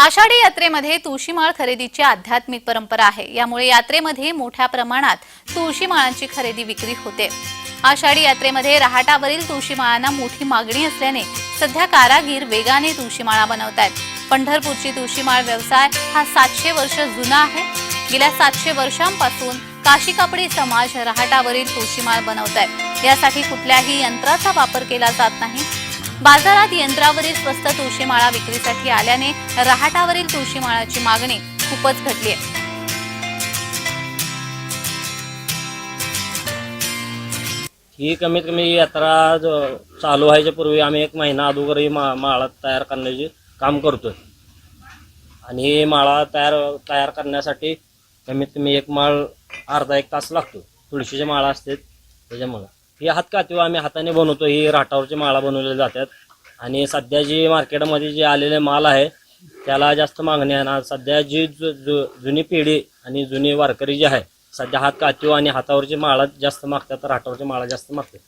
आषाढी यात्रेमध्ये तुळशीमाळ खरेदीची आध्यात्मिक परंपरा आहे. यामुळे यात्रेमध्ये मोठ्या प्रमाणात तुळशीमाळांची खरेदी विक्री होते. आषाढी यात्रेमध्ये रहाटावरील तुळशीमाळांना मोठी मागणी असल्याने सध्या कारागीर वेगाने तुळशीमाळा बनवत आहेत पंढरपूरची तुळशीमाळ व्यवसाय हा सातशे वर्ष जुना आहे. गेल्या सातशे वर्षांपासून काशी कापडी समाज रहाटावरील तुळशीमाळ बनवत आहे यासाठी कुठल्याही यंत्राचा वापर केला जात नाही. बाजारात यंत्रावरील स्वस्त तुळशीमाळा विक्रीसाठी आल्याने रहाटावरील तुळशीमाळाची मागणी खूपच घटली आहे. ही कमीत कमी यात्रा चालू व्हायच्या पूर्वी आम्ही एक महिना अगोदर ही मा माळा तयार करण्याचे काम करतोय. आणि ही माळा तयार तयार करण्यासाठी कमीत कमी एक माळ अर्धा एक तास लागतो. तुळशीचे माळा असते त्याच्यामुळं. ही हातकातीवर आम्ही हाताने बनवतो ही राठावरची माळा बनवल्या जातात. आणि सध्या जी मार्केटमध्ये जे आलेले माल आहे त्याला जास्त मागणी आहे ना सध्या जी जु- जु- जुनी पिढी आणि जुनी वारकरी जी आहे सध्या हात कातीव आणि हातावरची माळा जास्त मागतात राठावरची माळा जास्त मागतात.